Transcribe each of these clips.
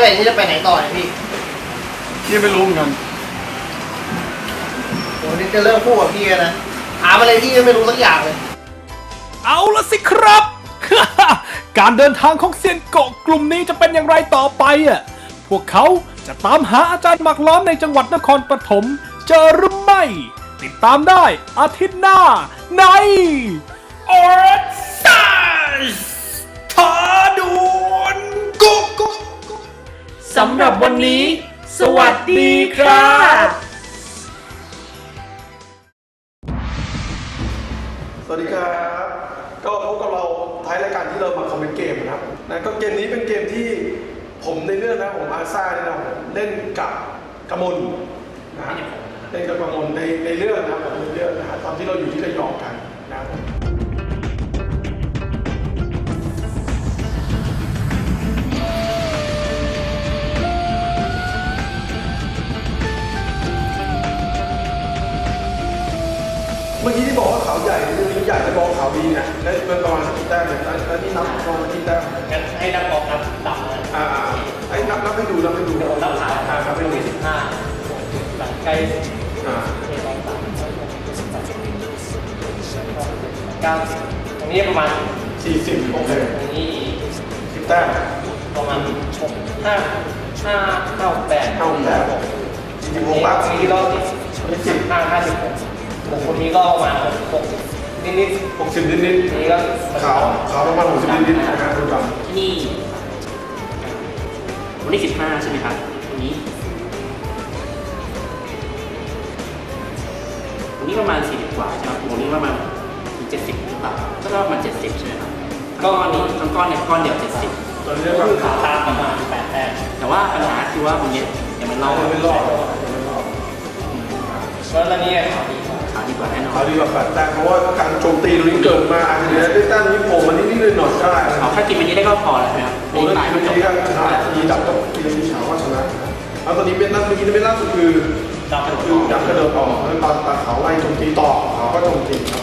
ไปทางทั่วเมื่อไหร่ที่จะไปไหนต่อเนี่ยพี่พี่ไม่รู้เหมือนกันโหนี่จะเริ่มพูดกับพี่แล้วนะถามอะไรพี่ก็ไม่รู้สักอย่างเลย เอาละสิครับ การเดินทางของเซียนเกาะกลุ่มนี้จะเป็นอย่างไรต่อไปอะ พวกเขาจะตามหาอาจารย์หมักล้อมในจังหวัดนครปฐมเจอหรือไม่ ติดตามได้อาทิตย์หน้า ใน o r s i z e ทาดวนกุ๊กกุ๊ก สำหรับวันนี้ สวัสดีครับสวัสดีครับ ก็พบกับเราท้ายรายการที่เรามาคอมเมนต์เกมนะครับนะก็เกมนี้เป็นเกมที่ผมในเรื่องนะผมอาซ่าเนี่ยนะผมเล่นกับกมลนะฮะเล่นกับกมลในในเรื่องนะครับผมในเรื่องนะฮะตอนที่เราอยู่ที่ระยองกันนะครับ มเมื่อกี้ที่บอกว่าเขาใหญ่เรื่องนี้ใหญ่แล้วบอกเขาดีเนี่ยได้มันประมาณสักกี่แต้มเนี่ยแล้วแล้วนี่นับประมาณกี่แต้มงั้นให้นักบอกนับต่ำเลยอ่าไอ้นับนับให้ดูนับให้ดูเดี๋ยวผมนับขาอ่านับให้ดูสิบห้าหลังใกล้อ่าสองสามเก้าสิบตรงนี้ประมาณสี่สิบโอเคตรงนี้สิบแต้มประมาณหกห้าห้าเก้าแปดเท่าแต้มสี่สิบหกปัปั๊กบนี้ก็ยี่สิบห้าห้าสิบหก คนนี้ก็ประมาณหกนิดนิดหกสิบนิดนิดๆนี้ก็ขาวขาวประมาณหกสิบนิดนิดนะฮะดูดที่นี่ วันที่สิบห้าใช่ไหมครับวันนี้ วันนี้ประมาณสี่สิบกว่าใช่ไหมวันนี้ประมาณเจ็ดสิบหรือเปล่าก็ประมาณเจ็ดสิบใช่ไหมครับก้อนนี้ทั้งก้อนเนี่ยก้อนเดียวเจ็ดสิบำตอนนี้เรียกก็ว่าคือขาตามประมาณแปดแต้มแต่ว่าปัญหาคือว่าวันนี้ยังมันเล่าเราไม่รอดยังไม่รอดแล้วตอนนี้ขาดีกว่าขาวดีกว่าแน่นอขานดีกว่าแปดแต้มเพราะว่าการโจมตีตรงนี้เกิดมาอาจจะได้แต้มนี้โผล่มานิดนิดหน่อยหน่อยได้นะเอาแค่กินวันนี้ได้ก็พอแล้วใช่ไหมครับโอ้แล้วตายทีก็จบนี้ก็ชนะทีดับก็ทีนี้ฉาว่าชนะแล้วตอนนี้เป็นนัดเมื่อกี้เป็นล่าสุดคือดับกระโดดคือดับกระโดดออกแล้วตอนตาเขาไล่โจมตีต่อเขาก็โจมตีครับ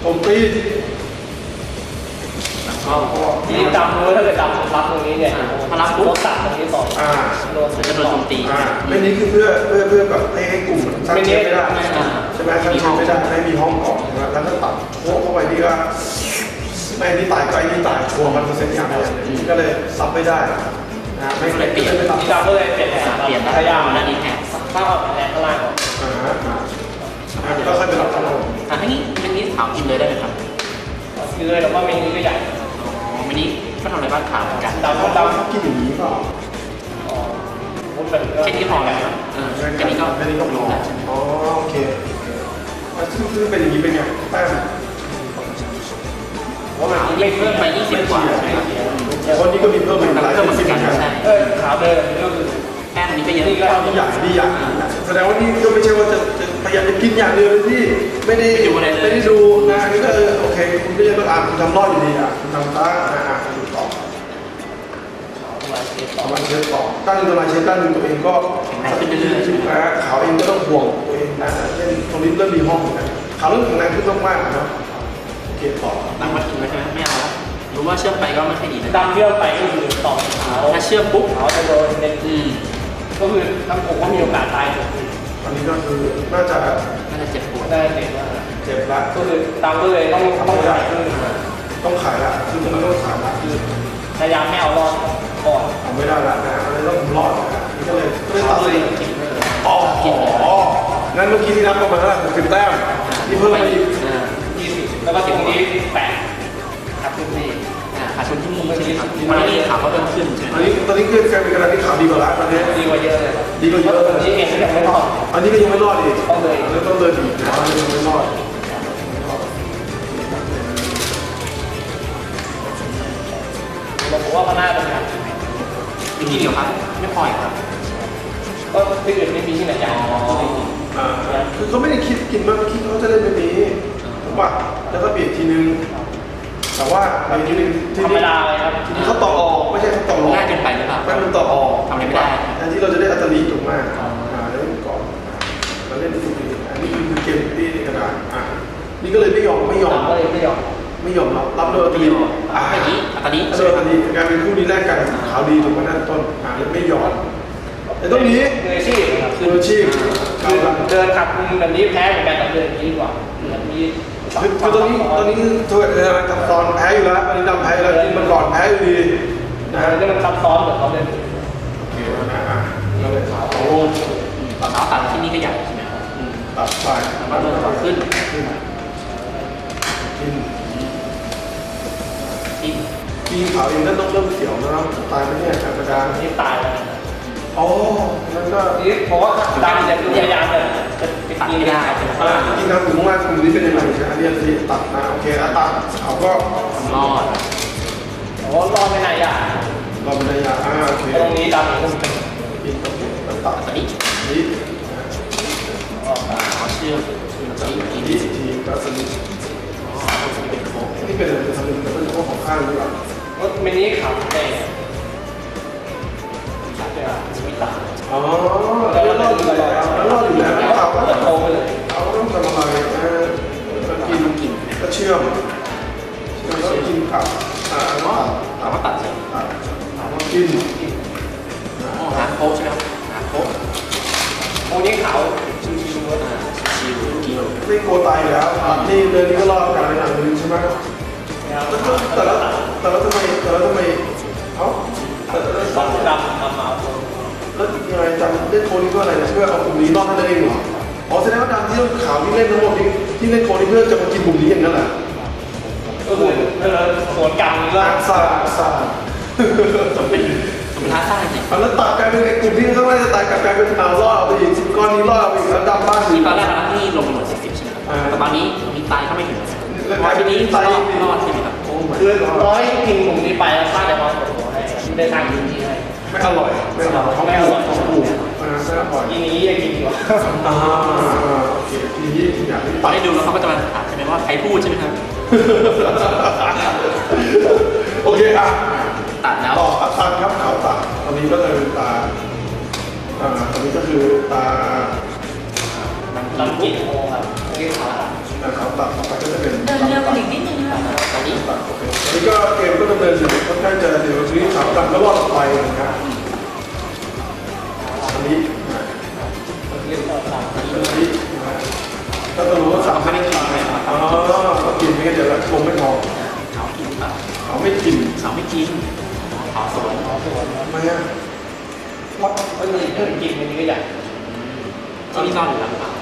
โจมตี แล้วก็ทีนี้ดำรู้ถ้าเกิดดำรับตรงนี้เนี่ยพอรับปุ๊บโดนตัดตรงนี้ต่ออ่าโดนจะโดนโจมตีอ่าไม่นี้คือเพื่อเพื่อเพื่อแบบให้ให้กลุ่มมันสร้างเชฟไม่ได้อ่าใช่ไหมสร้างเชฟไม่ได้ให้มีห้องก่อนใช่ไหมแล้วถ้าตัดโค้งเข้าไปนี่ก็ไม่นี่ตายก็ไอ้นี่ตายชัวร์มันเปอร์เซ็นต์อย่างเดียวก็เลยซับไม่ได้นะไม่ไม่ไม่ไม่ตัดทีดำก็เลยเปลี่ยนแผนเปลี่ยนพยายามหน้านี้แทนถ้าเอาแผนข้างล่างก่อนอ่าฮะอ่าก็ค่อยไปรับข้างบนอะทีนี้ทีนี้ขาวกินเลยได้ไหมครับคือเลยแต่ว่าเมนูก็ใหญ่อ๋อ วันนี้ก็ทำอะไรบ้างขาวเหมือนกันดำก็ดำกินอย่างนี้เปล่าอ๋อพูดแบบแค่นี้พอแล้วครับเออแค่นี้ก็แค่นี้ก็พออ๋อโอเคอะซึ่งซึ่งเป็นอย่างนี้เป็นไงแต้มว่ามันนี่เพิ่มไป20กว่าใช่ไหมครับเพราะนี่ก็มีเพิ่มอีกหลายเพิ่มเหมือนสิบกันเหมือนกันใช่เออขาวเดินก็คือแป้งอันนี้ก็เยอะนี่ก็นี่ใหญ่นี่ใหญ่แสดงว่านี่ก็ไม่ใช่ว่าจะจะพยายามจะกินอย่างเดียวเลยที่ไม่ได้ไม่ได้ดูนะนี่ก็เออโอเคคุณก็ยังต้องอ่านคุณทำรอดอยู่ดีอะคุณทำตาอ่าอ่าคุณดูต่อประมาณนี้ต่อมาเชฟต่อตั้งตัวมาเชฟตั้งตัวเองก็นะเขาเองก็ต้องห่วงตัวเองนะเช่นตรงนี้เริ่มมีห้องนะเขาเริ่มแข็งแรงขึ้นมากๆนะโอเคต่อตั้งวัดกินไว้ใช่ไหมไม่เอาแล้วรู้ว่าเชื่อมไปก็ไม่ค่อยดีนะดำเที่ยวไปก็คือต่อขาวถ้าเชื่อมปุ๊บขาวจะโดนเป็นอืมก็คือทั้งผมก็มีโอกาสตายหมดตอนนี้ก็คือน่าจะน่าจะเจ็บปวดได้เด็กว่าเจ็บละก็คือดำก็เลยต้องต้องใส่ขึ้นต้องขายละคือตอนนี้ต้องขายละคือพยายามไม่เอารอด ก่อนทำไม่ได้ละนะเลยต้องรอดนะก็เลยก็เลยตัดเลเลยยกินไม่เลยอ๋ออ๋องั้นเมื่อกี้ที่นับประมาณเท่าไหร่หกสิบแต้มที่เพิ่มมาอีกอ่ายี่สิบแล้วก็ถึงนี้แปดครับทุกที่อ่าขาดทุนที่นี่ใช่ไหมครับมันนี่ขาวก็เพิ่มขึ้นใช่ไหตมอนนี้ตอนนี้คือกลายเป็นกระดานที่ข่าวดีกว่าละตอนนี้ดีกว่าเยอะเลยครับดีกว่าเยอะเลยนี่เองก็ยังไม่รอดอันนี้ก็ยังไม่รอดอีกต้องเลยแล้วต้องเดินอีกนะอันนี้ยังไม่รอดผมว่ามันน่า เป็นแบบอีกทีเดียวครับ ไม่พออีกครับก็ที่อื่นไม่มีที่ไหนใหญ่อ่าคือเขาไม่ได้คิดกินมากคิดเขาจะเล่นแบบนี้ถูกป่ะแล้วก็เปลี่ยนทีนึง แต่ว่าอีกทีนึงทีธรรมนี้ดาเลยครับทีนี้เขาต่อออกไม่ใช่เขาต่อรองง่ายเกินไปหรือเปล่าไม่มันต่อออกทำอะไรไม่ได้แทนที่เราจะได้อัตลีถูกมากอ่าเล่นก่อนมาเล่นทีนี้อันนี้คือเกมที่ในกระดานอ่านี่ก็เลยไม่ยอมไม่ยอมก็เลยไม่ยอม ไม่ยอมรับรับเลยอัตลีอ่าอย่างนี้อัตอนนี้เอออันนี้กลายเป็นคู่นี้แรกกันขาวดีถูกไหมนั่นต้นหาไม่หยอดแต่ต้นนี้มืออาชีพครับมืออาชีพคือเดินขับแบบนี้แพ้เหมือนกันแต่เดินอย่างนี้ดีกว่าแบบนี้คือคือตอนนี้ตอนนี้ถ้วยเออกับตอนแพ้อยู่แล้วอันนี้ดำแพ้อยู่แล้วที่มันก่อนแพ้อยู่ดีนะนะนี่มันซับซ้อนเหมือนเขาเล่นโอเคนะอะเราเลยขาวโอ้ต่อเท้าตัดที่นี่ก็ใหญ่ใช่ไหมครับอืมตัดไปแล้วก็เริ่มต่อขึ้นขึ้นกิน ที่ กินขาวเองนั่นต้องเริ่มเขียวนะครับตายไปเนี่ยกรรมการนี่ตายแล้วอ๋อนั่นก็นี่เพราะว่าดำจะพยายามเลยจะตัดไม่ได้อ่าจริงๆครับกลุ่มว่ากลุ่มนี้เป็นยังไงนะอันนี้อันนี้ตัดนะโอเคแล้วตัดเขาก็รอดโอ้รอดไม่นานยากเราเป็นระยะอ่าโอเคตรงนี้ดำอีกคนเป็นกินตรงนี้แล้ตัดนนี้นี้ขอเชื่อมนนี้กินนี้ทีก็สนิทเป็นโค้งนี่เป็นสนิทเป็นพวกของข้างหรือเปล่า ถมินิขับได้ขับได้ไม่ตายอ๋อแล้วรอดอยู่แล้วแล้วรอดอยู่แล้วเขาก็โตไปเลยเขาต้องทำอะไรนะก็กินกินก็เชื่อมเชื่อมแล้วกินกับอ่าแล้วตัดเราก็ตัดเสร็จตัดแล้วกินอ๋อหาโค้งใช่ไหมครับหาโค้งตรงนี้ขาวชิวๆอ่าชิวๆกินไม่โกตายแล้วตัดนี่เรื่องนี้ก็รอดการในหนังนึงใช่ไหมแต่แล้ว แสดงว่าดำที่าวที่เล่นทั้งหมดที่ที่เล่นโคนี้เพื่อจะมากินกลุ่มนี้อย่างนั้นแหละก็คือเออสวนกรรมก็อาซาอาซาเป็นเป็นท้าทายจริงแล้วตัดกลายเป็นไอ้กลุ่มที่ข้างล่างจะตายกลับกลายเป็นเอารอดเอาไปอีกสิบก้อนนี้รอดเอาไปอีกแล้วดำบ้านที่อีกตอนแรกเราที่ลงหมดสิบสิบใช่ไหมแต่ตอนนี้มีตายก็ไม่ถึงแล้วทีนี้ตายรอดอีกรอดใช่ไหมครับโอ้ my คือร้อยกินผมนี้ไปแล้วสร้างแต่ความปวดหัวให้ได้สร้างพื้นที่ให้ไม่อร่อยไม่อร่อยเขาไม่อร่อยเขาปลูก อ่าไม่อร่อยกินนี้ยังกินอยู่อ่าโอเคทีนี้อยางที่ตอนได้ดูแล้วเขาก็จะมาถามใช่ไหมว่าใครพูดใช่ไหมครับ โอเคอะตัดแล้วต่อตัดตัดครับเขาตัดตอนนี้ก็เลยตาอ่าตอนนี้ก็คือตาลำกินโมครับนี่ขาวตาขาวตัดต่อไปก็จะเป็นเดินเร็วกว่าอีกนิดนึงนะคะตอนนี้ตอนนี้ก็เกมก็ดำเนินอยู่ค่อนข้างจะเดี๋ยวทีนี้ขาวตัดก็รอดไปนะครับ ก็ต้องรู้ว่าสามไม่ได้กินไหมครับอ๋อก็กินไม่งั้นเดี๋ยวเราคงไม่พอเขากินตัดเขาไม่กินเขาไม่กินขอสวนขาวสวนไมอะวัดก็มีเพื่อนกินมันนี้ก็ใหญ่ที่นี่รอดอยู่แล้วหรือเปล่า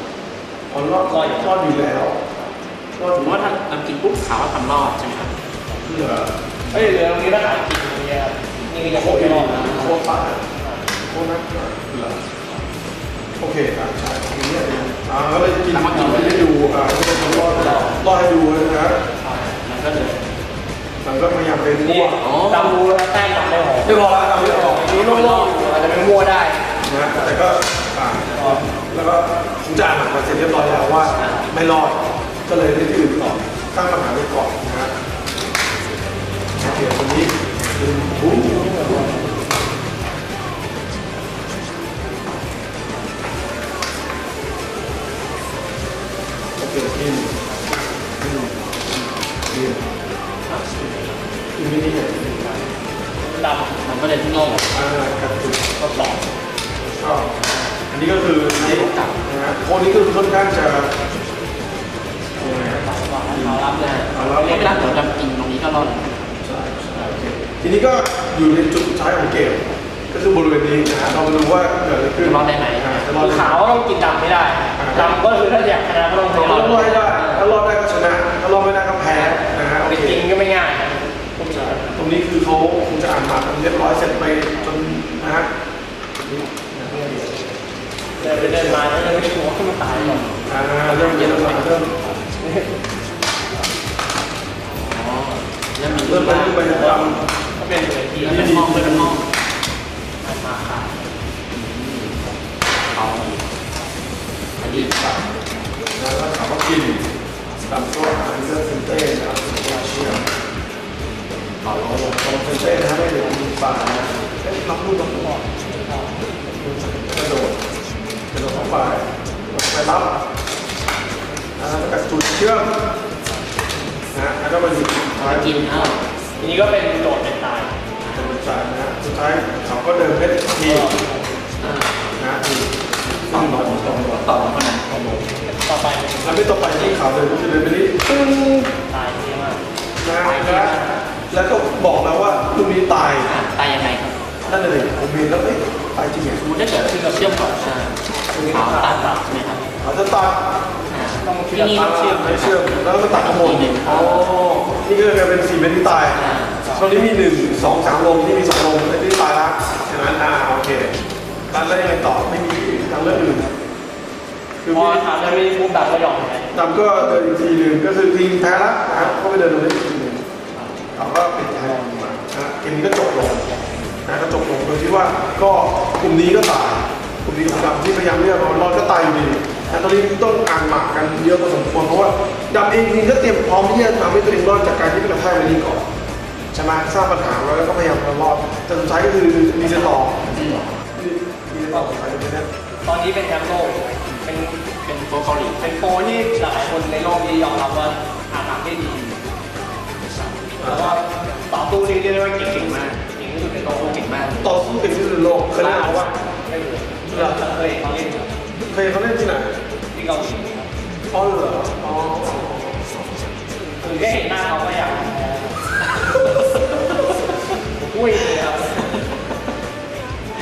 อ๋อรอดรอดรอดอยู่แล้วรอดอผมยู่ว่าถ้าเรากินปุ๊บขาวว่าทำรอดใช่ไหมครับเพื่อเฮ้ยเหลือตรงนี้ถ้าขายกินตรงนี้ครับนี่ก็จะโคตรรอดนะโคตรป่าโคตรนักเหรอ โอเคอะใช่ทีนี้อ่าก็เลยกินกินให้ดูอ่าก็เลยทำรอดรอดให้ดูนะมันก็เลยมันก็พยายามเป็นมั่วดำรู้แล้วแต้มดำไม่หอมไม่พอแล้วทำไม่ออกนี่โล่งๆอยู่อาจจะเป็นมั่วได้นะแต่ก็อ่าแล้วก็ผมจะอ่านหนักมาเสร็จเรียบร้อยแล้วว่าไม่รอดก็เลยได้ที่อื่นต่อตั้งปัญหา ดำมันก็เลยที่นี่อ่าครับถูกก็สองก็อันนี้ก็คือนี่นะฮะโคนนี้คือค่อนข้างจะยังไงครับขาวรับเลยเอาแล้ไม่เป็นไรเดี๋ยวเรากินตรงนี้ก็รอดใช่ทีนี้ก็อยู่ในจุดสุดท้ายของเกมก็คือบริเวณนี้นะฮะเรามาดูว่าเกิดอะไรขึ้นรอดได้ไหมอ่าจะรอดได้ไหมขาวต้องกินดำไม่ได้ดำก็คือถ้าอยากชนะก็ต้องพยายาเรามต้องรอดได้ถ้ารอดได้ก็ชนะถ้ารอดไม่ได้ก็แพ้นะฮะโอ ไป เค กินก็ไม่ง่าย ใช่ตรงนี้คือเขาคงจะอ่านมากันเรียบร้อยเสร็จไปจนนะฮะ เดินไป เดินมาแล้วยังไม่ชัวร์ว่ามันตายก่อนอ่าเริ่มเย็นแล้วเริ่มอ๋อเริ่มมีเริ่มไปบ้างเริ่มไปตามก็เป็นเหมือนที่เป็นห้องเป็นห้องมาขายเอาอันนี้แล้วก็ถามว่ากิน เชื่อมนะแล้วก็มาหยุดท้ายกินอ้าวอทีนี้ก็เป็นโจทย์เป็นตายเป็นสายนะฮะสุดท้ายเขาก็เดินเพชรทีนะฮะทีฝั่งตรงตรงต่อมาคนนั้นต่อไปแล้วไม่ต่อไปที่เขาเดินก็คือเดินไปนี่ตึ้งตายเยอะมากนะฮะแล้วแล้วก็บอกแล้วว่าลูกนี้ตายอะตายยังไงครับนั่นเลยผมเห็นแล้วเอ๊ะตายจริงเหรอสมมติถ้าเกิดเชื่อมก่อนอ่าขาวตัดตัดใช่ไหมครับเขาจะตัดอ่า ต้องที่เชื่อนี่ตาต้องเชื่อมไม่เชื่อมแล้วก็ตัดขโมยอ๋อนี่ก็เลยเป็นสี่เม็ดที่ตายอ่าตอนนี้มีหนึ่งสองสามลมที่มีสองลมไอ้ที่ตายละใช่ไหมอ่าโอเคแล้วแล้วยังไงต่อไม่มีทางเลือกอื่นคือพอมีถามจะมีภูมิดับก็ยอมไปดำก็เดินอีกทีหนึ่งก็คือทีมแพ้ละนะครับก็ไปเดินตรงนี้อีกทีหนึ่งเขาก็ปิดแทนมานะเกมนี้ก็จบลงนะก็จบลงโดยที่ว่าก็กลุ่มนี้ก็ตายกลุ่มนี้ของดำที่พยายามเรียกเรารอดก็ตายอยู่ดี นะตอนนี้ต้องอ่านหมากกันเยอะพอสมควรเพราะว่าดำเองจริงก็เตรียมพร้อมที่จะทำให้ตัวเองรอดจากการที่ไปกระแทกมันนี้ก่อนใช่ไหมสร้างปัญหาแล้วก็พยายามจะรอดแต่สุดท้ายก็คือมีเซต่อมีมีเซต่อไปเลยเนี่ยตอนนี้เป็นแชมป์โลกเป็นเป็นโปรเกาหลีเป็นโปรที่หลายคนในโลกนี้ยอมรับว่าอาทำได้ดีแล้วก็ต่อสู้นี่เรียกได้ว่าเก่งมากเก่งที่สุดในโลกเก่งมากต่อสู้เก่งที่สุดในโลกเคยเล่นเขาว่าไม่เคยเราเคยเขาเล่นเคยเขาเล่นที่ไหน ที่เกาหลีครับอ๋อเหรออ๋อคือแค่เห็นหน้าเขาก็อยากอุ้ยเลยครับ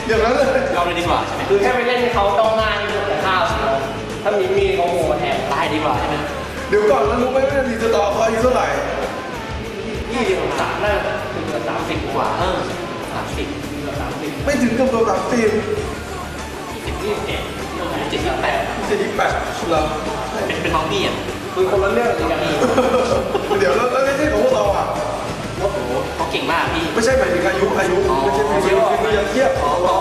อย่างนั้นเลยเราเลยดีกว่าใช่ไหมคือแค่ไปเล่นให้เขาต้องหน้านี่แต่ข้าวเขาถ้ามีมีดเขาโมแทนตายดีกว่าใช่ไหมเดี๋ยวก่อนแล้วรู้ไหมว่าดีสตอร์เขาอายุเท่าไหร่ยี่สิบสามน่าจะถึงเกือบสามสิบกกว่าว่าเออสามสิบเกือบสามสิบไม่ถึงกับตัวสามสิบสิบยี่สิบเจ็ด เจ็ดสิบแปดเจ็ดสิบแปดเหรอเป็นเป็นน้องพี่อะคือคนละเรื่องกันเดี๋ยวแล้วแล้วไม่ใช่ของพวกเราอะโอ้โหเขาเก่งมากพี่ ไม่ใช่หมายถึงอายุอายุไม่ใช่อายุคือยังเทียบของเรา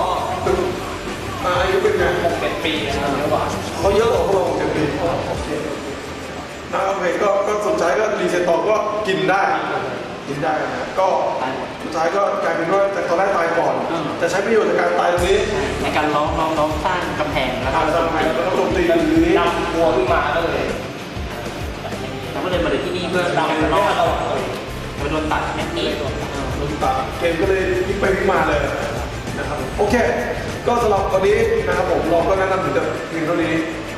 อ่าอายุเป็นไงหกเจ็ดปีนะครับเยอะกว่าเขาเยอะกว่าพวกเราเจ็ดปีโอเคนะโอเคก็ก็สุดท้ายก็รีเซ็ตต่อก็กินได้กินได้นะก็ตายหมดสุดท้ายก็กลายเป็นว่าแต่ตอนแรกตายก่อนอืมแต่ใช้ประโยชน์จากการตายตรงนี้ในการล้อมล้อมล้อมสร้างกำแพงแล้วก็ เมื่อดำการไม่รอมาดตลอดไปโดนตัดแค่นี้โดนตาเกมก็เลยพลิกไปพลิกมาเลยนะครับโอเค ก็สำหรับวันนี้นะครับผมเราก็แนะนำถึงเพียงเท่านี้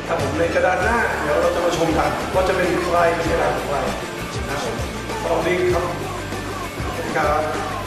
ครับผมในกระดานหน้าเดี๋ยวเราจะมาชมกันว่าจะเป็นใครเป็นกระดานของใครนะครับผมสำหรับวันนี้ครับสวัสดีครับ